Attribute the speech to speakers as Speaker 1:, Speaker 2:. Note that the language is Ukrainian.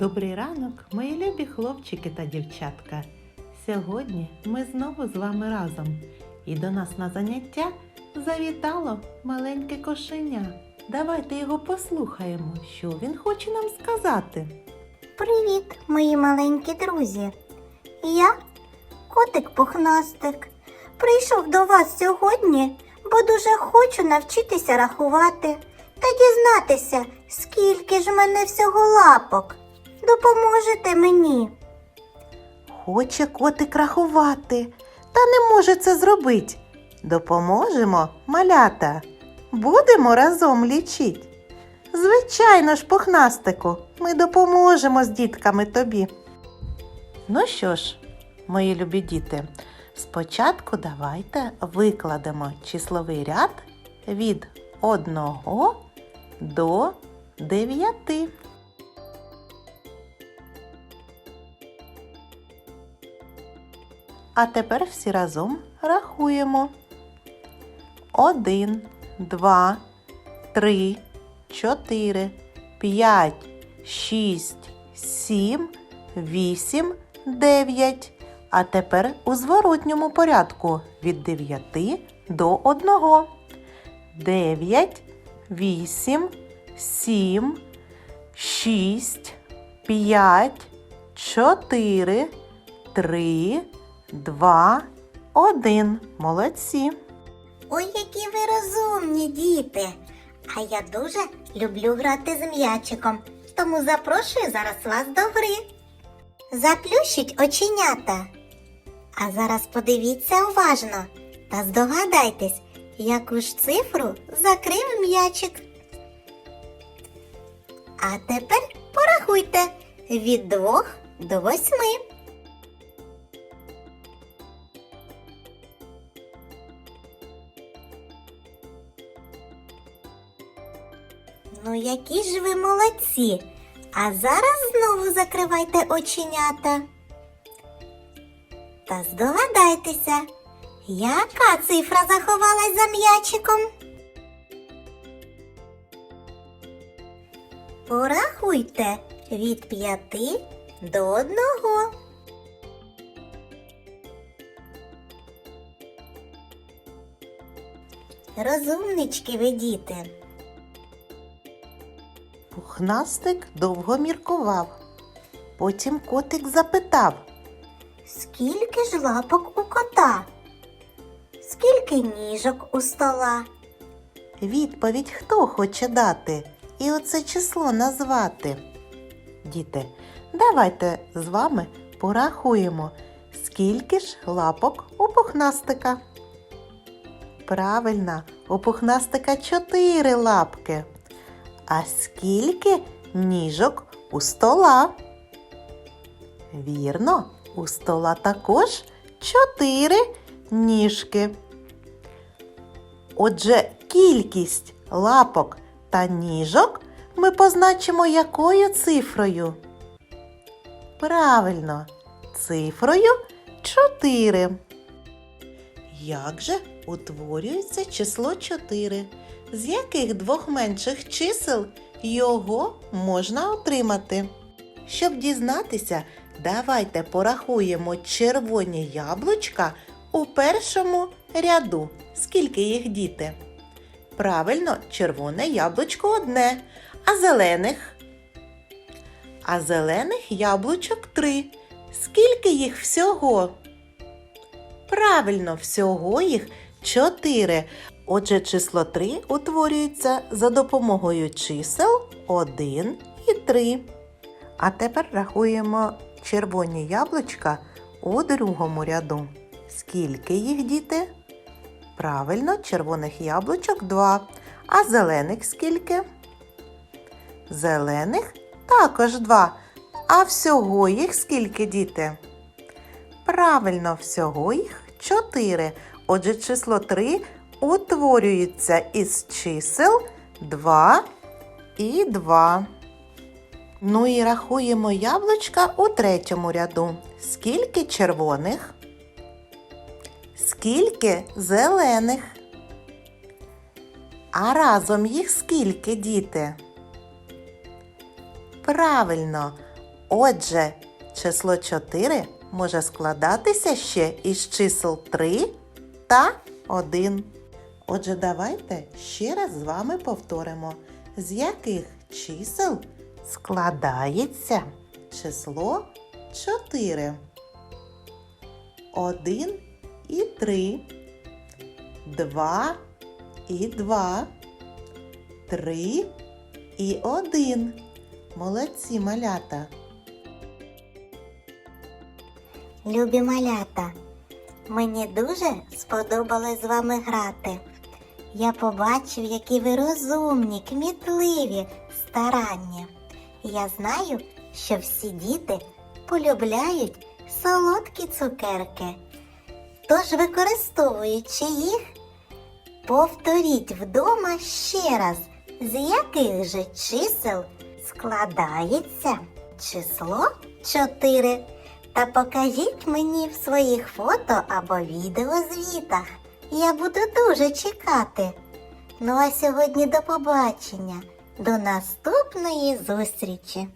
Speaker 1: Добрий ранок, мої любі хлопчики та дівчатка. Сьогодні ми знову з вами разом. І до нас на заняття завітало маленьке кошеня. Давайте його послухаємо, що він хоче нам сказати.
Speaker 2: Привіт, мої маленькі друзі. Я котик пухнастик. Прийшов до вас сьогодні, бо дуже хочу навчитися рахувати та дізнатися, скільки ж мене всього лапок. Допоможете мені.
Speaker 1: Хоче котик рахувати, та не може це зробити. Допоможемо, малята. Будемо разом лічить. Звичайно ж, пухнастику, ми допоможемо з дітками тобі. Ну що ж, мої любі діти, спочатку давайте викладемо числовий ряд від 1 до 9. А тепер всі разом рахуємо. Один, два, три, чотири, п'ять, шість, сім, вісім, дев'ять. А тепер у зворотньому порядку від дев'яти до одного. Дев'ять, вісім, сім, шість, п'ять, чотири, три, два, один. Молодці.
Speaker 2: Ой, які ви розумні діти. А я дуже люблю грати з м'ячиком, тому запрошую зараз вас до гри. Заплющіть оченята. А зараз подивіться уважно та здогадайтесь, яку ж цифру закрив м'ячик. А тепер порахуйте від двох до восьми. Ну, які ж ви молодці. А зараз знову закривайте оченята. Та здогадайтеся, яка цифра заховалась за м'ячиком? Порахуйте від п'яти до одного. Розумнички ви діти.
Speaker 1: Пухнастик довго міркував. Потім котик запитав.
Speaker 2: Скільки ж лапок у кота? Скільки ніжок у стола?
Speaker 1: Відповідь хто хоче дати і оце число назвати. Діти, давайте з вами порахуємо, скільки ж лапок у пухнастика. Правильно, у пухнастика чотири лапки. А скільки ніжок у стола? Вірно, у стола також чотири ніжки. Отже, кількість лапок та ніжок ми позначимо якою цифрою? Правильно, цифрою 4. Як же утворюється число 4? З яких двох менших чисел його можна отримати? Щоб дізнатися, давайте порахуємо червоні яблучка у першому ряду. Скільки їх діти? Правильно, червоне яблучко одне, а зелених? А зелених яблучок три. Скільки їх всього? Правильно, всього їх чотири. Отже, число 3 утворюється за допомогою чисел 1 і 3. А тепер рахуємо червоні яблучка у другому ряду. Скільки їх діти? Правильно, червоних яблучок 2. А зелених скільки? Зелених також 2. А всього їх скільки діти? Правильно, всього їх 4. Отже, число 3 утворюється із чисел 2 і 2. Ну і рахуємо яблучка у третьому ряду. Скільки червоних? Скільки зелених? А разом їх скільки, діти? Правильно, Отже, число 4 може складатися ще із чисел 3 та 1. Отже, давайте ще раз з вами повторимо, з яких чисел складається число 4. 1 і 3, 2 і 2, 3 і 1. Молодці малята.
Speaker 2: Любі малята, мені дуже сподобалось з вами грати. Я побачив, які ви розумні, кмітливі, старанні. Я знаю, що всі діти полюбляють солодкі цукерки. Тож, використовуючи їх, повторіть вдома ще раз, з яких же чисел складається число 4. Та покажіть мені в своїх фото або відеозвітах. Я буду дуже чекати. Ну а сьогодні до побачення, до наступної зустрічі!